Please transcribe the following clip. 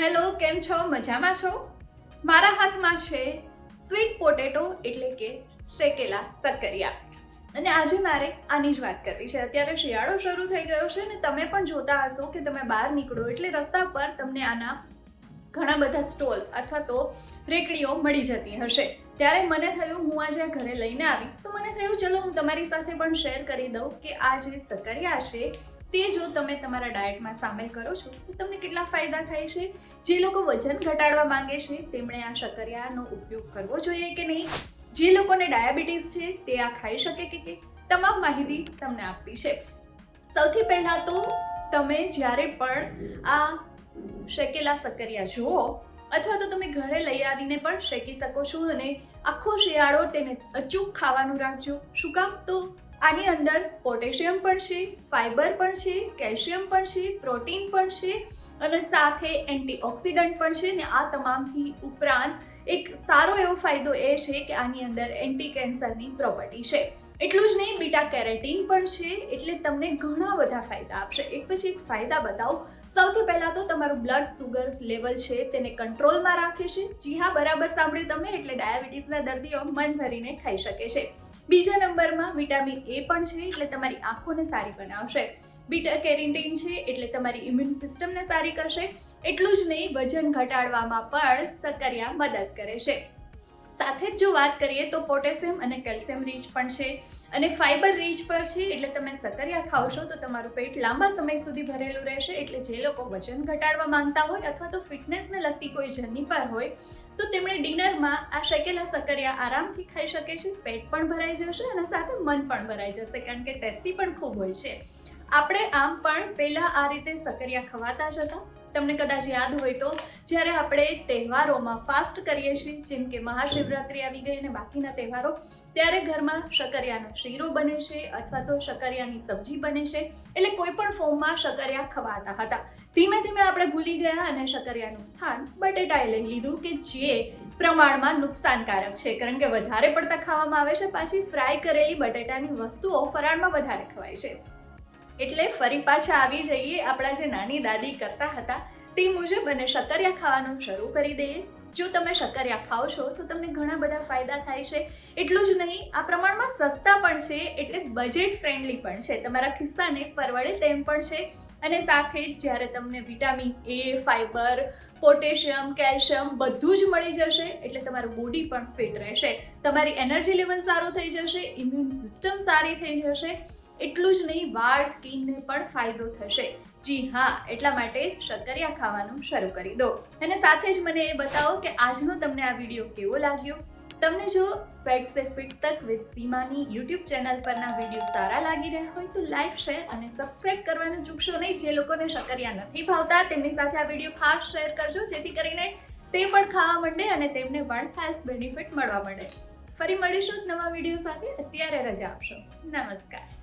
Hello, કેમ છો? મજામાં છો? મારા હાથમાં છે સ્વીટ પોટેટો એટલે કે શેકેલા સક્કરિયા અને આજે મારે આની જ વાત કરવી છે. અત્યારે શિયાળો શરૂ થઈ ગયો છે ને તમે પણ જોતા હશો કે તમે બહાર નીકળો એટલે રસ્તા પર તમને આના ઘણા બધા સ્ટોલ અથવા તો રેકડીઓ મળી જતી હશે. ત્યારે મને થયું હું આજે ઘરે લઈને આવી. તો મને થયું, ચલો, હું તમારી સાથે પણ શેર કરી દઉં કે આ જે સક્કરિયા છે તે જો તમે તમારા ડાયટમાં સામેલ કરો છો, તો તમને કેટલા ફાયદા થાય છે? જે લોકો વજન ઘટાડવા માંગે છે, તેમણે આ શક્કરિયાનો ઉપયોગ કરવો જોઈએ કે નહીં? જે લોકોને ડાયાબિટીસ છે, તે આ ખાઈ શકે કે કે? તમામ માહિતી તમને આપવી છે. સૌથી પહેલાં તો તમે જ્યારે પણ આ શેકેલા સક્કરિયા જુઓ, અથવા તો તમે ઘરે લઈ આવીને પણ શેકી શકો છો અને આખો શિયાળો તેને અચૂક ખાવાનું રાખજો. શું કામ? તો આની અંદર પોટેશિયમ પણ છે, ફાઇબર પણ છે, કેલ્શિયમ પણ છે, પ્રોટીન પણ છે અને સાથે એન્ટીઓક્સિડન્ટ પણ છે ને આ તમામથી ઉપરાંત એક સારો એવો ફાયદો એ છે કે આની અંદર એન્ટી કેન્સરની પ્રોપર્ટી છે. એટલું જ નહીં બીટા કેરેટીન પણ છે એટલે તમને ઘણા બધા ફાયદા આપશે. એક પછી એક ફાયદા બતાવું. સૌથી પહેલાં તો તમારું બ્લડ સુગર લેવલ છે તેને કંટ્રોલમાં રાખે છે. જી હા, બરાબર સાંભળ્યું તમે, એટલે ડાયાબિટીસના દર્દીઓ મન ભરીને ખાઈ શકે છે. બીજા નંબરમાં વિટામિન એ પણ છે, એટલે તમારી આંખોને સારી બનાવશે. બીટા કેરેન્ટીન છે, એટલે તમારી ઇમ્યુન સિસ્ટમને સારી કરશે. એટલું જ નહીં, વજન ઘટાડવામાં પણ સક્કરિયા મદદ કરે છે. સાથે જ જો વાત કરીએ તો પોટેશિયમ અને કેલ્શિયમ રીચ પણ છે અને ફાઇબર રીચ પણ છે. એટલે તમે સક્કરિયા ખાવ છો તો તમારું પેટ લાંબા સમય સુધી ભરેલું રહેશે. એટલે જે લોકો વજન ઘટાડવા માંગતા હોય અથવા તો ફિટનેસને લગતી કોઈ જર્ની પર હોય, તો તેમણે ડિનરમાં આ શેકેલા સક્કરિયા આરામથી ખાઈ શકે છે. પેટ પણ ભરાઈ જશે અને સાથે મન પણ ભરાઈ જશે, કારણ કે ટેસ્ટી પણ ખૂબ હોય છે. આપણે આમ પણ પહેલાં આ રીતે સક્કરિયા ખવાતા જ હતા. તમને કદાચ યાદ હોય તો, જ્યારે આપણે તહેવારોમાં ફાસ્ટ કરીએ છીએ, જેમ કે મહાશિવરાત્રિ આવી ગઈ અને બાકીના તહેવારો, ત્યારે ઘરમાં શકરિયાનો શીરો બને છે અથવા તો શકરિયાની સબ્જી બને છે. એટલે કોઈ પણ ફોર્મમાં શકરિયા ખવાતા હતા. ધીમે ધીમે આપણે ભૂલી ગયા અને શકરિયાનું સ્થાન બટેટાએ લઈ લીધું, કે જે પ્રમાણમાં નુકસાનકારક છે. કારણ કે વધારે પડતા ખાવામાં આવે છે, પાછી ફ્રાય કરેલી બટેટાની વસ્તુઓ ફરાળમાં વધારે ખવાય છે. એટલે ફરી પાછા આવી જઈએ આપણા જે નાની દાદી કરતા હતા, તે મુજબ અને શક્કરિયા ખાવાનું શરૂ કરી દઈએ. જો તમે શક્કરિયા ખાઓ છો, તો તમને ઘણા બધા ફાયદા થાય છે. એટલું જ નહીં, આ પ્રમાણમાં સસ્તા પણ છે, એટલે બજેટ ફ્રેન્ડલી પણ છે. તમારા ખિસ્સાને પરવડે તેમ પણ છે. અને સાથે જ જ્યારે તમને vitamin A fibre potassium calcium બધું જ મળી જશે, એટલે તમારું બોડી પણ ફિટ રહેશે. તમારી એનર્જી લેવલ સારું થઈ જશે ઇમ્યુન સિસ્ટમ સારી થઈ જશે. એટલું જ નહીં, વાળ, સ્કિનને પણ ફાયદો થશે. જી હા, એટલા માટે શક્કરિયા ખાવાનું શરૂ કરી દો. અને સાથે જ મને એ બતાવો કે આજનો તમને આ વીડિયો કેવો લાગ્યો? તમને જો ફેટ સે ફિટ તક વિથ સીમાની યુટ્યુબ ચેનલ પરના વીડિયો સારા લાગી રહ્યા હોય તો લાઇક શેર અને સબસ્ક્રાઇબ કરવાનું ચૂકશો નહીં. જે લોકોને શક્કરિયા નથી ભાવતા, તેમની સાથે આ વીડિયો ખાસ શેર કરજો, જેથી કરીને તે પણ ખાવા માંડે અને તેમને પણ હેલ્થ બેનિફિટ મળવા માંડે. ફરી મળીશું જ નવા વીડિયો સાથે. અત્યારે રજા આપશો. નમસ્કાર.